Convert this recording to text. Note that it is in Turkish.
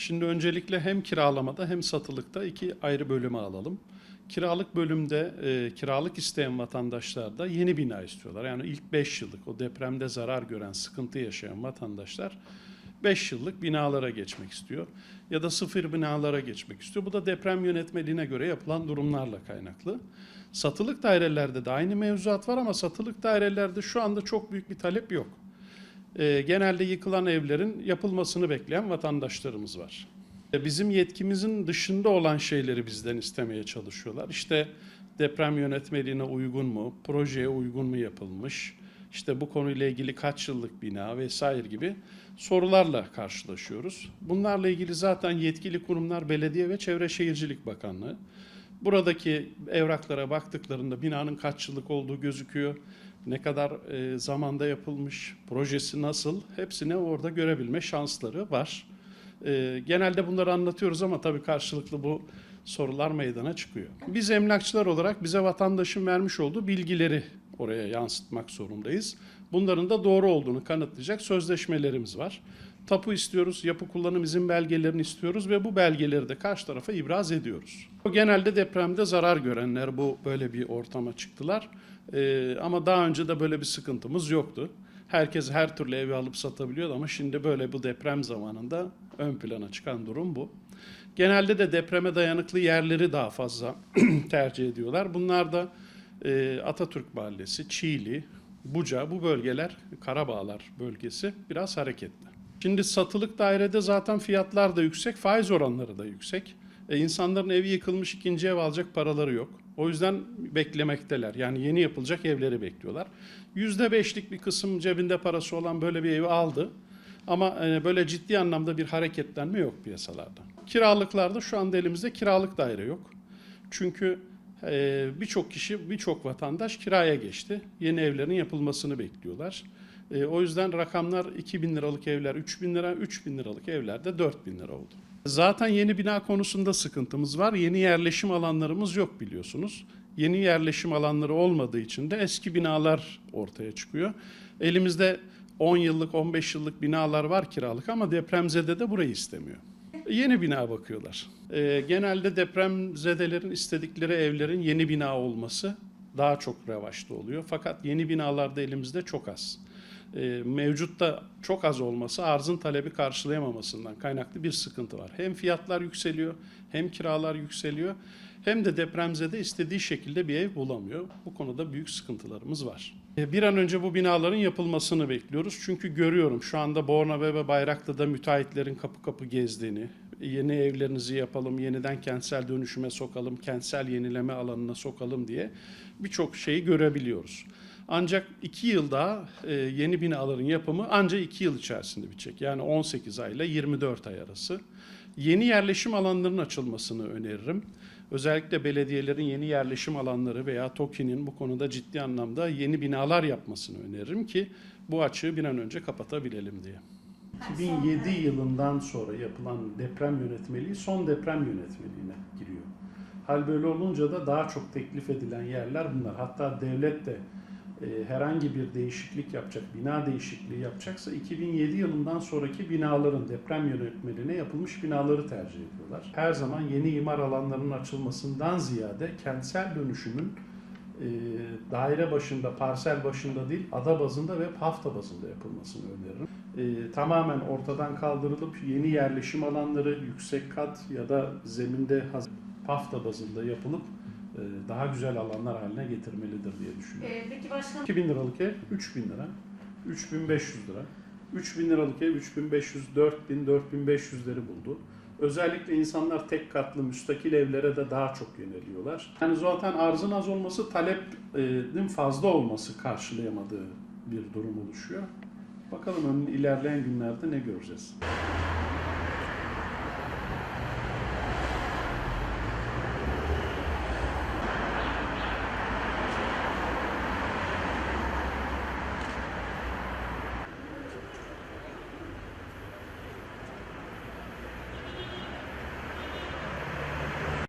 Şimdi öncelikle hem kiralamada hem satılıkta iki ayrı bölüme alalım. Kiralık bölümde e, kiralık isteyen vatandaşlar da yeni bina istiyorlar. Yani ilk 5 yıllık o depremde zarar gören, sıkıntı yaşayan vatandaşlar 5 yıllık binalara geçmek istiyor. Ya da sıfır binalara geçmek istiyor. Bu da deprem yönetmeliğine göre yapılan durumlarla kaynaklı. Satılık dairelerde de aynı mevzuat var ama satılık dairelerde şu anda çok büyük bir talep yok. E, genelde yıkılan evlerin yapılmasını bekleyen vatandaşlarımız var. E, Bizim yetkimizin dışında olan şeyleri bizden istemeye çalışıyorlar. İşte deprem yönetmeliğine uygun mu, projeye uygun mu yapılmış, işte bu konuyla ilgili kaç yıllık bina vesaire gibi sorularla karşılaşıyoruz. Bunlarla ilgili zaten yetkili kurumlar Belediye ve Çevre Şehircilik Bakanlığı. Buradaki evraklara baktıklarında binanın kaç yıllık olduğu gözüküyor. Ne kadar e, zamanda yapılmış, projesi nasıl hepsini orada görebilme şansları var. E, genelde bunları anlatıyoruz ama tabii karşılıklı bu sorular meydana çıkıyor. Biz emlakçılar olarak bize vatandaşın vermiş olduğu bilgileri oraya yansıtmak zorundayız. Bunların da doğru olduğunu kanıtlayacak sözleşmelerimiz var. Tapu istiyoruz, yapı kullanım izin belgelerini istiyoruz ve bu belgeleri de karşı tarafa ibraz ediyoruz. Genelde depremde zarar görenler bu böyle bir ortama çıktılar. Ee, ama daha önce de böyle bir sıkıntımız yoktu. Herkes her türlü evi alıp satabiliyordu ama şimdi böyle bu deprem zamanında ön plana çıkan durum bu. Genelde de depreme dayanıklı yerleri daha fazla tercih ediyorlar. Bunlar da e, Atatürk Mahallesi, Çiğli, Buca bu bölgeler, Karabağlar bölgesi biraz hareketli. Şimdi satılık dairede zaten fiyatlar da yüksek, faiz oranları da yüksek. E, insanların evi yıkılmış ikinci ev alacak paraları yok. O yüzden beklemekteler. Yani yeni yapılacak evleri bekliyorlar. Yüzde beşlik bir kısım cebinde parası olan böyle bir evi aldı. Ama e, böyle ciddi anlamda bir hareketlenme yok piyasalarda. Kiralıklarda şu anda elimizde kiralık daire yok. Çünkü e, birçok kişi, birçok vatandaş kiraya geçti. Yeni evlerin yapılmasını bekliyorlar. E, o yüzden rakamlar 2000 liralık evler 3000 lira, 3000 liralık evler de 4000 lira oldu. Zaten yeni bina konusunda sıkıntımız var. Yeni yerleşim alanlarımız yok biliyorsunuz. Yeni yerleşim alanları olmadığı için de eski binalar ortaya çıkıyor. Elimizde 10 yıllık, 15 yıllık binalar var kiralık ama depremzede de burayı istemiyor. Yeni bina bakıyorlar. Ee, genelde depremzedelerin istedikleri evlerin yeni bina olması daha çok revaçta oluyor. Fakat yeni binalarda elimizde çok az. Ee, mevcutta çok az olması arzın talebi karşılayamamasından kaynaklı bir sıkıntı var. Hem fiyatlar yükseliyor, hem kiralar yükseliyor, hem de depremzede istediği şekilde bir ev bulamıyor. Bu konuda büyük sıkıntılarımız var. Ee, Bir an önce bu binaların yapılmasını bekliyoruz. Çünkü görüyorum şu anda Bornova ve Bayraklı'da müteahhitlerin kapı kapı gezdiğini, yeni evlerinizi yapalım, yeniden kentsel dönüşüme sokalım, kentsel yenileme alanına sokalım diye birçok şeyi görebiliyoruz. Ancak iki yıl daha e, yeni binaların yapımı ancak iki yıl içerisinde bitecek. Yani 18 ay ile 24 ay arası. Yeni yerleşim alanlarının açılmasını öneririm. Özellikle belediyelerin yeni yerleşim alanları veya TOKİ'nin bu konuda ciddi anlamda yeni binalar yapmasını öneririm ki bu açığı bir an önce kapatabilelim diye. 2007 yılından sonra yapılan deprem yönetmeliği son deprem yönetmeliğine giriyor. Hal böyle olunca da daha çok teklif edilen yerler bunlar. Hatta devlet de herhangi bir değişiklik yapacak, bina değişikliği yapacaksa 2007 yılından sonraki binaların deprem yönetmeliğine yapılmış binaları tercih ediyorlar. Her zaman yeni imar alanlarının açılmasından ziyade kentsel dönüşümün e, daire başında, parsel başında değil, ada bazında ve hafta bazında yapılmasını öneririm. E, tamamen ortadan kaldırılıp yeni yerleşim alanları yüksek kat ya da zeminde hafta bazında yapılıp e, daha güzel alanlar haline getirmelidir diye düşünüyorum. Ee, peki başkanım 2000 liralık ev 3000 lira, 3500 lira. 3000 liralık ev 3500, 4000, 4500'leri buldu. Özellikle insanlar tek katlı müstakil evlere de daha çok yöneliyorlar. Yani zaten arzın az olması talepin fazla olması karşılayamadığı bir durum oluşuyor. Bakalım ilerleyen günlerde ne göreceğiz.